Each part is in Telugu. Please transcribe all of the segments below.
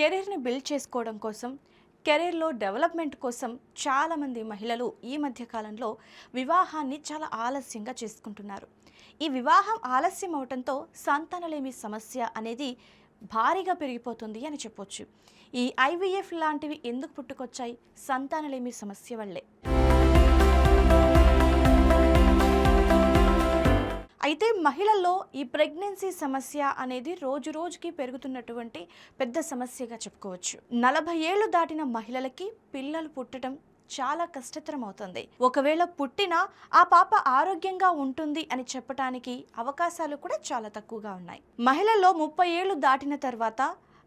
కెరీర్ని బిల్డ్ చేసుకోవడం కోసం కెరీర్లో డెవలప్మెంట్ కోసం చాలామంది మహిళలు ఈ మధ్య కాలంలో వివాహాన్ని చాలా ఆలస్యంగా చేసుకుంటున్నారు. ఈ వివాహం ఆలస్యం అవటంతో సంతానలేమి సమస్య అనేది భారీగా పెరిగిపోతుంది అని చెప్పొచ్చు. ఈ ఐవీఎఫ్ లాంటివి ఎందుకు పుట్టుకొచ్చాయి? సంతానలేమి సమస్య వల్లే. అయితే మహిళల్లో ఈ ప్రెగ్నెన్సీ సమస్య అనేది రోజు రోజుకి పెరుగుతున్నటువంటి పెద్ద సమస్యగా చెప్పుకోవచ్చు. నలభై ఏళ్ళు దాటిన మహిళలకి పిల్లలు పుట్టడం చాలా కష్టతరం అవుతుంది. ఒకవేళ పుట్టినా ఆ పాప ఆరోగ్యంగా ఉంటుంది అని చెప్పడానికి అవకాశాలు కూడా చాలా తక్కువగా ఉన్నాయి. మహిళల్లో ముప్పై ఏళ్ళు దాటిన తర్వాత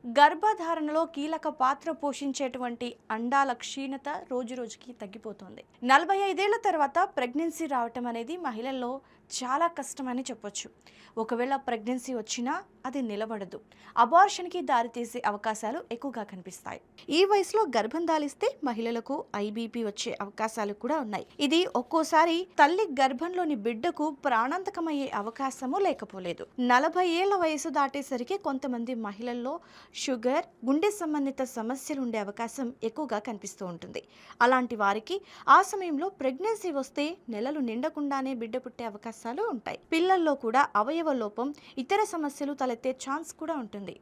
గర్భధారణలో కీలక పాత్ర పోషించేటువంటి అండాల క్షీణత రోజు రోజుకి తగ్గిపోతుంది. నలభై ఐదేళ్ళ తర్వాత ప్రెగ్నెన్సీ రావటం అనేది మహిళల్లో చాలా కష్టమని చెప్పొచ్చు. ఒకవేళ ప్రెగ్నెన్సీ వచ్చినా అది నిలబడదు. అబార్షన్కి దారితీసే అవకాశాలు ఎక్కువగా కనిపిస్తాయి. ఈ వయసులో గర్భం దాలిస్తే మహిళలకు ఐబీపీ వచ్చే అవకాశాలు కూడా ఉన్నాయి. ఇది ఒక్కోసారి తల్లి గర్భంలోని బిడ్డకు ప్రాణాంతకమయ్యే అవకాశము లేకపోలేదు. నలభై ఏళ్ళ వయసు దాటేసరికి కొంతమంది మహిళల్లో షుగర్ గుండె సంబంధిత సమస్యలు ఉండే అవకాశం ఎక్కువగా కనిపిస్తూ ఉంటుంది. అలాంటి వారికి ఆ సమయంలో ప్రెగ్నెన్సీ వస్తే నెలలు నిండకుండానే బిడ్డ పుట్టే అవకాశాలు ఉంటాయి. పిల్లల్లో కూడా అవయవ లోపం ఇతర సమస్యలు తలెత్తే ఛాన్స్ కూడా ఉంటుంది.